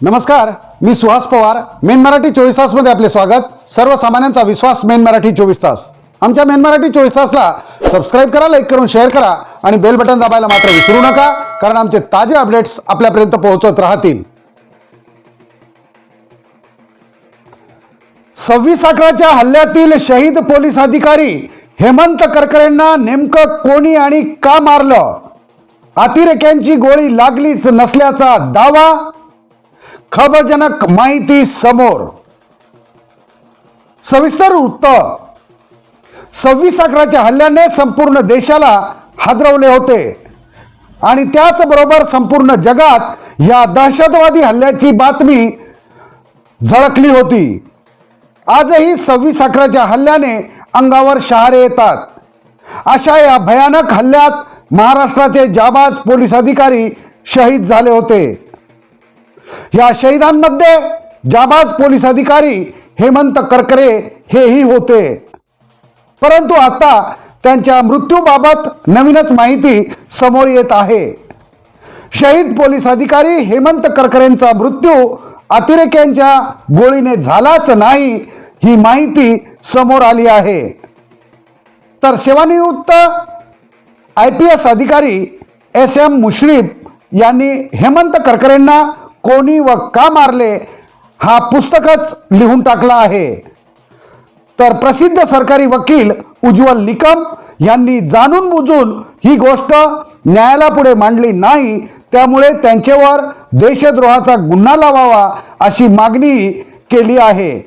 नमस्कार मी सुहास पवार. मेन मराठी चोवीस तासमध्ये आपले स्वागत. सर्वसामान्यांचा विश्वास मेन मराठी चोवीस तास. आमच्या मेन मराठी चोवीस तासला सबस्क्राईब करा लाईक करून शेअर करा आणि बेल बटन दाबायला मात्र विसरू नका कारण आमचे ताजे अपडेट्स आपल्यापर्यंत पोहोचत राहतील. सव्वीस अकराच्या हल्ल्यातील शहीद पोलीस अधिकारी हेमंत करकरेंना नेमकं कोणी आणि का मारलं? अतिरेक्यांची गोळी लागलीच नसल्याचा दावा खबरजनक माहिती समोर. सविस्तर वृत्त सव्वीस अकराच्या हल्ल्याने संपूर्ण देशाला हादरवले होते. आणि त्याचबरोबर संपूर्ण जगात या दहशतवादी हल्ल्याची बातमी झळकली होती. आजही सव्वीस अकराच्या हल्ल्याने अंगावर शहारे येतात. अशा या भयानक हल्ल्यात महाराष्ट्राचे जाबाज पोलीस अधिकारी शहीद झाले होते. या शहीदांमध्ये जाबाज पोलीस अधिकारी हेमंत करकरे हेही होते. परंतु आता त्यांच्या मृत्यूबाबत नवीनच माहिती समोर येत आहे. शहीद पोलीस अधिकारी हेमंत करकरेंचा मृत्यू अतिरेक्यांच्या गोळीने झालाच नाही ही माहिती समोर आली आहे. तर सेवानिवृत्त आय पी एस अधिकारी एस एम मुश्रीफ यांनी हेमंत करकरेंना कोणी व का मारले हा पुस्तकच लिहून टाकला आहे. तर प्रसिद्ध सरकारी वकील उज्ज्वल निकम यांनी जाणून बुजून ही गोष्ट न्यायालयापुढे मांडली नाही त्यामुळे त्यांच्यावर देशद्रोहाचा गुन्हा लावावा अशी मागणी केली आहे.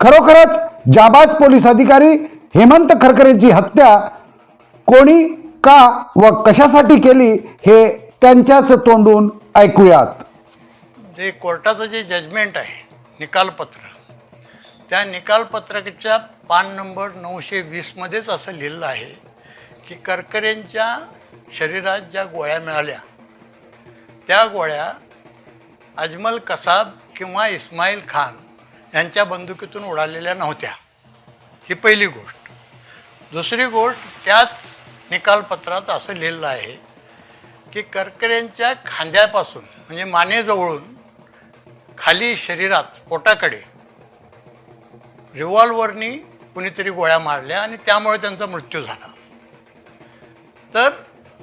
खरोखरच जाबाज पोलीस अधिकारी हेमंत खरकरेंची हत्या कोणी का व कशासाठी केली हे त्यांच्याच तोंडून ऐकूयात. जे कोर्टाचं जे जजमेंट आहे निकालपत्र त्या निकालपत्रकाच्या पान नंबर नऊशे वीसमध्येच असं लिहिलं आहे की करकरेंच्या शरीरात ज्या गोळ्या मिळाल्या त्या गोळ्या अजमल कसाब किंवा इस्माईल खान यांच्या बंदुकीतून उडालेल्या नव्हत्या. ही पहिली गोष्ट. दुसरी गोष्ट त्याच निकालपत्रात असं लिहिलं आहे की करकरेंच्या खांद्यापासून म्हणजे मानेजवळून खाली शरीरात पोटाकडे रिव्हॉल्वरनी कुणीतरी गोळ्या मारल्या आणि त्यामुळे त्यांचा मृत्यू झाला. तर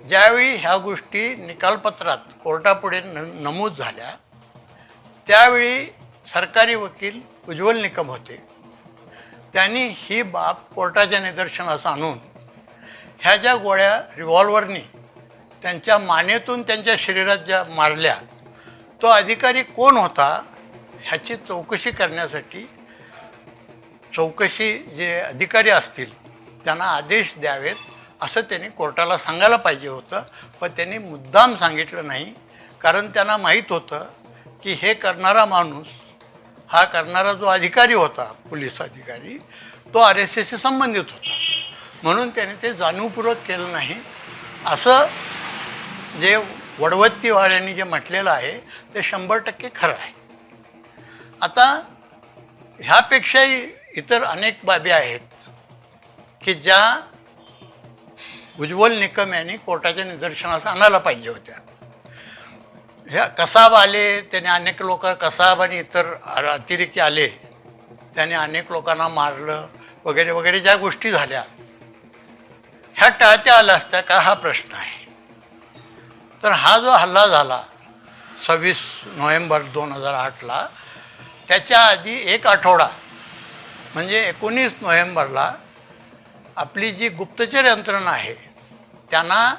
ज्यावेळी ह्या गोष्टी निकालपत्रात कोर्टापुढे न नमूद झाल्या त्यावेळी सरकारी वकील उज्ज्वल निकम होते. त्यांनी ही बाब कोर्टाच्या निदर्शनास आणून ह्या ज्या गोळ्या रिव्हॉल्वरनी त्यांच्या मानेतून त्यांच्या शरीरात ज्या मारल्या तो अधिकारी कोण होता ह्याची चौकशी करण्यासाठी चौकशी जे अधिकारी असतील त्यांना आदेश द्यावेत असं त्यांनी कोर्टाला सांगायला पाहिजे होतं. पण त्यांनी मुद्दाम सांगितलं नाही. कारण त्यांना माहीत होतं की हे करणारा माणूस हा करणारा जो अधिकारी होता पोलीस अधिकारी तो आर एस एसशी संबंधित होता. म्हणून त्याने ते जाणीवपूर्वक केलं नाही. असं जे वडवत्तीवाड्यांनी जे म्हटलेलं आहे ते शंभर टक्के खरं आहे. आता ह्यापेक्षाही इतर अनेक बाबी आहेत की ज्या उज्ज्वल निकम यांनी कोर्टाच्या निदर्शनास आणायला पाहिजे होत्या. ह्या कसाब आले त्याने अनेक लोक कसाब आणि इतर अतिरेकी आले त्याने अनेक लोकांना मारलं वगैरे वगैरे ज्या गोष्टी झाल्या ह्या टाळत्या आल्या असत्या का हा प्रश्न आहे. तर हा जो हल्ला झाला सव्वीस नोव्हेंबर दोन हजार आठला त्याच्या आधी एक आठवडा म्हणजे एकोणीस नोव्हेंबरला आपली जी गुप्तचर यंत्रणा आहे त्यांना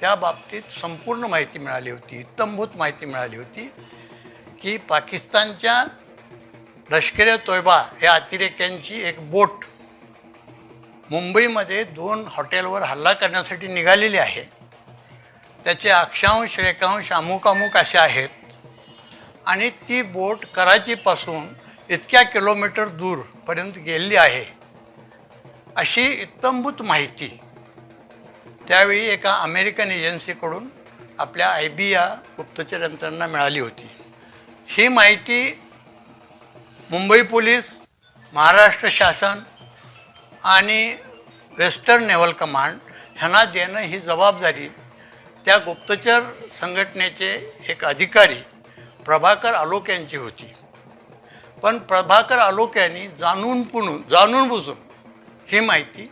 त्या बाबतीत संपूर्ण माहिती मिळाली होती इत्तंभूत माहिती मिळाली होती की पाकिस्तानच्या लष्कर तोयबा या अतिरेक्यांची एक बोट मुंबईमध्ये दोन हॉटेलवर हल्ला करण्यासाठी निघालेली आहे. त्याचे अक्षांश रेखांश अमुक अमुक असे आहेत. आणि ती बोट कराचीपासून इतक्या किलोमीटर दूरपर्यंत गेलेली आहे. अशी इत्तंभूत माहिती. त्यावेळी एका अमेरिकन एजन्सीकडून आपल्या आय बी या गुप्तचर यंत्रणांना मिळाली होती. ही माहिती मुंबई पोलीस महाराष्ट्र शासन आणि वेस्टर्न नेव्हल कमांड ह्यांना देणं ही जबाबदारी त्या गुप्तचर संघटनेचे एक अधिकारी प्रभाकर आलोक यांची होती. पण प्रभाकर आलोक यांनी जाणून पुणून जाणून बुजून ही माहिती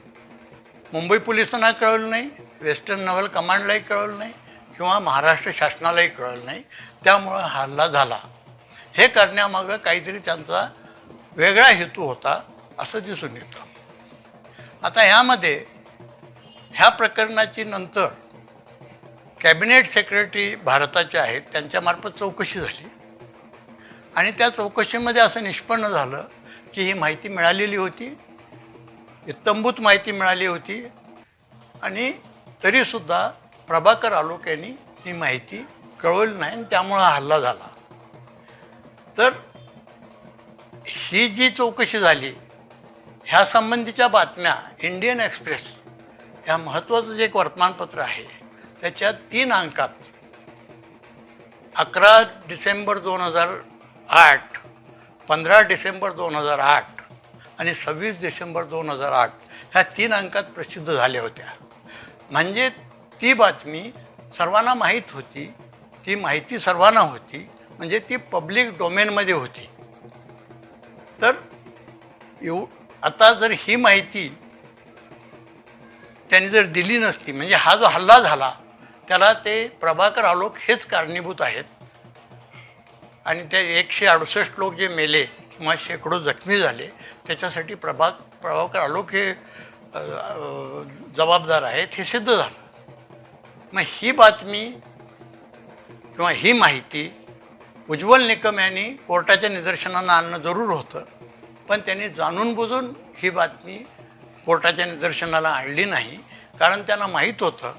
मुंबई पोलिसांना कळवलं नाही वेस्टर्न नवल कमांडलाही कळवलं नाही किंवा महाराष्ट्र शासनालाही कळलं नाही. त्यामुळं हल्ला झाला. हे करण्यामागं काहीतरी त्यांचा वेगळा हेतू होता असं दिसून येतं. आता ह्यामध्ये ह्या प्रकरणाची नंतर कॅबिनेट सेक्रेटरी भारताचे आहेत त्यांच्यामार्फत चौकशी झाली. आणि त्या चौकशीमध्ये असं निष्पन्न झालं की ही माहिती मिळालेली होती इत्तंभूत माहिती मिळाली होती. आणि तरीसुद्धा प्रभाकर आलोक यांनी ही माहिती कळवली नाही आणि त्यामुळं हल्ला झाला. तर ही जी चौकशी झाली ह्या संबंधीच्या बातम्या इंडियन एक्सप्रेस ह्या महत्त्वाचं जे एक वर्तमानपत्र आहे त्याच्या तीन अंकात. अकरा डिसेंबर दोन हजार आठ पंधरा डिसेंबर दोन हजार आठ आणि सव्वीस डिसेंबर दोन हजार आठ ह्या तीन अंकात प्रसिद्ध झाल्या होत्या. म्हणजे ती बातमी सर्वांना माहीत होती ती माहिती सर्वांना होती म्हणजे ती पब्लिक डोमेनमध्ये होती. तर एव आता जर ही माहिती त्यांनी जर दिली नसती म्हणजे हा जो हल्ला झाला त्याला ते प्रभाकर आलोक हेच कारणीभूत आहेत. आणि ते एकशे अडुसष्ट लोक जे मेले किंवा शेकडो जखमी झाले त्याच्यासाठी प्रभाग प्रभाकर आलोक हे जबाबदार आहेत हे सिद्ध झालं. मग ही बातमी किंवा ही माहिती उज्ज्वल निकम यांनी कोर्टाच्या निदर्शनानं आणणं जरूर होतं. पण त्यांनी जाणून बुजून ही बातमी कोर्टाच्या निदर्शनाला आणली नाही. कारण त्यांना माहीत होतं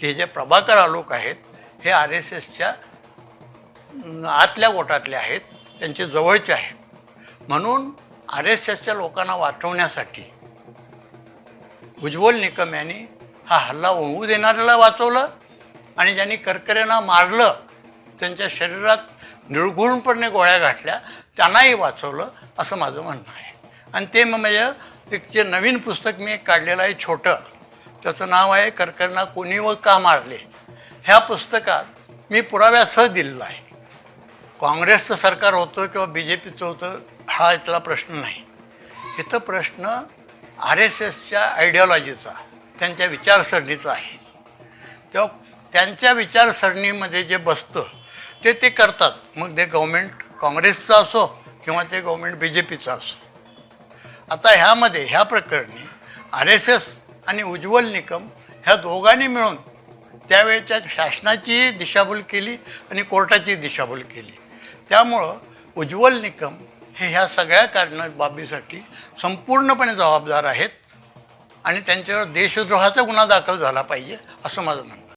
हे जे प्रभाकर आलोक आहेत हे आर एस एसच्या आतल्या गोटातले आहेत त्यांचे जवळचे आहेत. म्हणून आर एस एसच्या लोकांना वाचवण्यासाठी उज्ज्वल निकम यांनी हा हल्ला होऊ देणाऱ्याला वाचवलं आणि ज्यांनी करकऱ्यांना मारलं त्यांच्या शरीरात निर्घुणपणे गोळ्या घातल्या त्यांनाही वाचवलं असं माझं म्हणणं आहे. आणि ते मग माझं एक जे नवीन पुस्तक मी एक काढलेलं आहे छोटं. त्याचं नाव आहे करकऱ्यांना कोणी व का मारले? ह्या पुस्तकात मी पुराव्यासह दिलेलं आहे. काँग्रेसचं सरकार होतं किंवा बी जे पीचं होतं हा इथला प्रश्न नाही. इथं प्रश्न आर एस एसच्या आयडिओलॉजीचा त्यांच्या विचारसरणीचा आहे. तेव्हा त्यांच्या विचारसरणीमध्ये जे बसतं ते ते करतात. मग ते गव्हर्मेंट काँग्रेसचं असो किंवा ते गव्हर्मेंट बी जे पीचं असो. आता ह्यामध्ये ह्या प्रकरणी आर एस एस आणि उज्ज्वल निकम ह्या दोघांनी मिळून त्यावेळच्या शासनाची दिशाभूल केली आणि कोर्टाची दिशाभूल केली त्यामुळं उज्ज्वल निकम हे ह्या सगळ्या कारण बाबीसाठी संपूर्णपणे जबाबदार आहेत आणि त्यांच्यावर देशद्रोहाचा गुन्हा दाखल झाला पाहिजे असं माझं म्हणणं आहे.